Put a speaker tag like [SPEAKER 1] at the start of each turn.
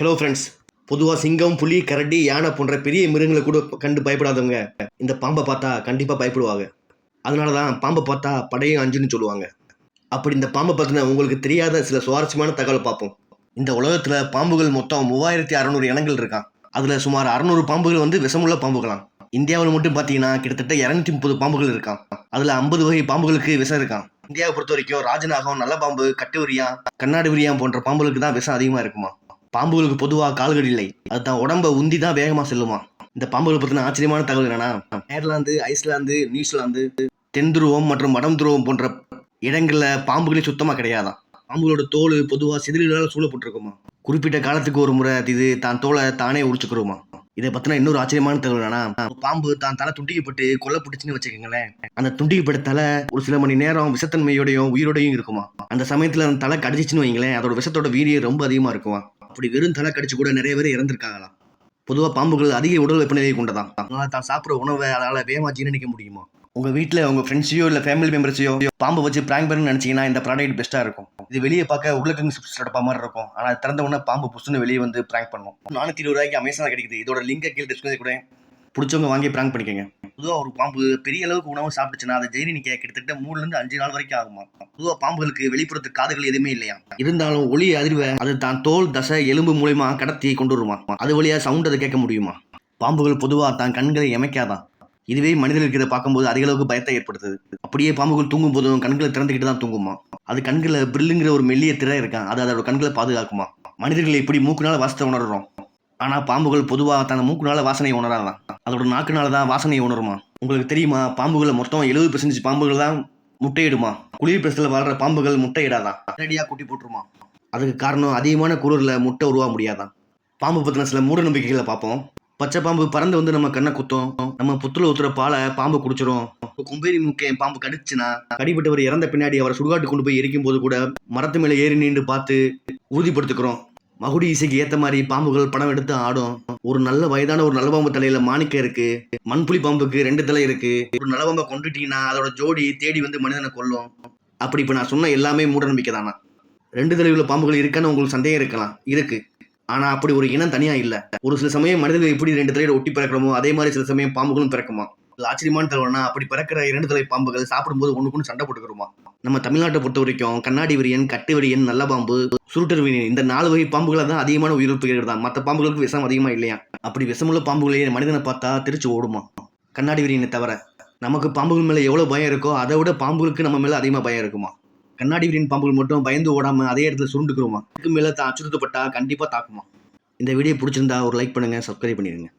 [SPEAKER 1] Hello friends பொதுவாக சிங்கம் புலி கரடி யானை போன்ற பெரிய மிருகங்களை கூட கண்டு பயப்படாதவங்க இந்த பாம்பை பார்த்தா கண்டிப்பாக பயப்படுவாங்க. அதனால தான் பாம்பை பார்த்தா படையும் அஞ்சுன்னு சொல்லுவாங்க. அப்படி இந்த பாம்பை பற்றின உங்களுக்கு தெரியாத சில சுவாரஸ்யமான தகவலை பார்ப்போம். இந்த உலகத்தில் பாம்புகள் மொத்தம் மூவாயிரத்தி அறநூறு இனங்கள் இருக்கான். அதில் சுமார் அறநூறு பாம்புகள் வந்து விஷமுள்ள பாம்புகளாம். இந்தியாவில் மட்டும் பார்த்தீங்கன்னா கிட்டத்தட்ட இரநூத்தி முப்பது பாம்புகள் இருக்கான். அதில் ஐம்பது வகை பாம்புகளுக்கு விஷம் இருக்கான். இந்தியாவை பொறுத்த வரைக்கும் ராஜநாகம் நல்ல பாம்பு கட்டு விரியான் கண்ணாடி விரியான் போன்ற பாம்புகளுக்கு தான் விஷம் அதிகமாக இருக்குமா? பாம்புகளுக்கு பொதுவாக கால்கள் இல்லை. அது தான் உடம்ப உந்தி தான் வேகமாக செல்லுமா இந்த பாம்புகளை பற்றின ஆச்சரியமான தகவல் என்னன்னா நேர்லாந்து ஐஸ்லாந்து நியூசிலாந்து தென் துருவம் மற்றும் வடம் துருவம் போன்ற இடங்களில் பாம்புகளே சுத்தமாக கிடையாதான் பாம்புகளோட தோல் பொதுவாக சிதிலால் சூழப்பட்டிருக்குமா குறிப்பிட்ட காலத்துக்கு ஒரு முறை இது தான் தோலை தானே உரிச்சுக்கிறோமா இதை பத்தின இன்னொரு ஆச்சரியமான தகவல் என்னன்னா பாம்பு தான் தலை துண்டிக்கப்பட்டு கொல்லப்பட்டுச்சுன்னு வச்சுக்கோங்களேன். அந்த துண்டிக்கப்பட்ட தலை ஒரு சில மணி நேரம் விஷத்தன்மையோடையும் உயிரோடையும் இருக்குமா அந்த சமயத்தில் அந்த தலை கடிச்சிச்சுன்னு வைங்களேன் அதோட விஷத்தோட வீரியம் ரொம்ப அதிகமா இருக்குமா அப்படி வெறும் தலை கடிச்சு கூட நிறைய பேர் இறந்துருக்காங்களாம். பொதுவாக பாம்புகள் அதிக உடல் வெப்பநிலையை கொண்டதான் அதனால் தான் சாப்பிட்ற உணவை அதனால் வேகமாக ஜீரணிக்க முடியுமா? உங்கள் வீட்டில் உங்கள் ஃப்ரெண்ட்ஸையோ இல்லை ஃபேமிலி மெம்பர்ஸையோ பாம்பு வச்சு ப்ராங்க் பண்ணு நினச்சிங்கன்னா இந்த ப்ராடக்ட் பெஸ்ட்டாக இருக்கும். இது வெளியே பார்க்க உருளைக்கிழங்கு சிப்ஸ் அடப்பா மாதிரி இருக்கும். ஆனால் திறந்த உடனே பாம்பு புஷ்னு வெளியே வந்து ப்ராங்க் பண்ணும். நானூற்றி இருபது ரூபாய்க்கு அமேசானில் கிடைக்குது. இதோட லிங்கை கீழே டிஸ்கிரிப்ஷன் கூட பிடிச்சவங்க வாங்கி ப்ராங்க் பண்ணிக்கோங்க. பொதுவாக ஒரு பாம்பு பெரிய அளவுக்கு உணவு சாப்பிட்டுச்சுன்னா அதை ஜெயினிக்க கிட்டத்தட்ட மூணுலேருந்து அஞ்சு நாள் வரைக்கும் ஆகுமா? பொதுவாக பாம்புகளுக்கு வெளிப்புறத்து காதுகள் எதுவுமே இல்லையா? இருந்தாலும் ஒளி அதிர்வை அது தான் தோல் தசை எலும்பு மூலயமா கடத்தி கொண்டு வருமா? அது வழியாக சவுண்ட் அதை கேட்க முடியுமா? பாம்புகள் பொதுவாக தான் கண்களை எமைக்காதான் இதுவே மனிதர்களுக்கு இதை பார்க்கும்போது அதிக அளவுக்கு பயத்தை ஏற்படுத்துது. அப்படியே பாம்புகள் தூங்கும் போதும் கண்களை திறந்துக்கிட்டு தான் தூங்குமா? அது கண்களில் பிரில்லுங்கிற ஒரு மெல்லிய திரை இருக்கான் அது அதோட கண்களை பாதுகாக்குமா? மனிதர்கள் எப்படி மூக்குனால வாசத்தை உணர்றோம். ஆனால் பாம்புகள் பொதுவாக தன் மூக்குனால வாசனையை உணராதான் அதோட நாக்குனால தான் வாசனையை உணருமா? உங்களுக்கு தெரியுமா பாம்புகளை மொத்தம் எழுபது பெர்சன்டேஜ் பாம்புகள் தான் முட்டையிடுமா? குளிர் பிரசத்தில் வளர்ற பாம்புகள் முட்டையிடாதான் நேரடியாக குட்டி போட்டுருமா? அதுக்கு காரணம் அதிகமான குளிரில் முட்டை உருவாக முடியாதான் பாம்பு பற்றின சில மூட நம்பிக்கைகளை பார்ப்போம். பச்சை பாம்பு பறந்து வந்து நம்ம கண்ணை குத்தும். நம்ம புத்துல ஊத்துற பாலை பாம்பு குடிச்சிரும். இப்போ கும்பேரி மூக்கை பாம்பு கடிச்சுனா கடிப்பட்டவர் இறந்த பின்னாடி அவரை சுடுகாட்டு கொண்டு போய் எரிக்கும் போது கூட மரத்து மேலே ஏறி நின்று பார்த்து உறுதிப்படுத்துக்கிறோம் மகுடி இசைக்கு ஏத்த மாதிரி பாம்புகள் படம் எடுத்து ஆடும். ஒரு நல்ல வயதான ஒரு நல்ல பாம்பு தலையில மாணிக்க இருக்கு. மண்புலி பாம்புக்கு ரெண்டு தலை இருக்கு. ஒரு நல்ல பாம்பை கொண்டுட்டீங்கன்னா அதோட ஜோடி தேடி வந்து மனிதனை கொல்லும். அப்படி இப்போ நான் சொன்ன எல்லாமே மூட நம்பிக்கை தானா? ரெண்டு தலையுள்ள பாம்புகள் இருக்கான்னு உங்களுக்கு சந்தேகம் இருக்கலாம். இருக்கு. ஆனா அப்படி ஒரு இனம் தனியா இல்ல. ஒரு சில சமயம் மனிதர்கள் எப்படி ரெண்டு தலையில ஒட்டி பிறக்கிறோமோ அதே மாதிரி சில சமயம் பாம்புகளும் பிறக்குமா? ஆச்சரியமான தலைவனா அப்படி பிறக்கிற இரண்டு தலை பாம்புகள் சாப்பிடும்போது ஒண்ணுக்குன்னு சண்டை போட்டுக்கிறோமா நம்ம தமிழ்நாட்டை பொறுத்த வரைக்கும் கண்ணாடி விரியன் கட்டு விரியன் நல்ல பாம்பு சுருட்டர் விரியன் இந்த நாலு வகை பாம்புகளை தான் அதிகமான உயிரிழப்புகள் தான். மற்ற பாம்புகளுக்கு விஷம் அதிகமாக இல்லையா? அப்படி விஷமுள்ள பாம்புகளையே மனிதனை பார்த்தா திருச்சி ஓடுமா? கண்ணாடி விரியனை தவிர நமக்கு பாம்புகள் மேலே எவ்வளோ பயம் இருக்கோ அதை விட பாம்புகளுக்கு நம்ம மேலே அதிகமாக பயம் இருக்குமா? கண்ணாடி விரியன் பாம்புகள் மட்டும் பயந்து ஓடாமல் அதே இடத்துல சுருண்டுக்குருமா இதுக்கு மேலே தான் அச்சுறுத்தப்பட்டா கண்டிப்பாக தாக்குமா? இந்த வீடியோ பிடிச்சிருந்தா ஒரு லைக் பண்ணுங்கள் சப்ஸ்கிரைப் பண்ணிடுங்க.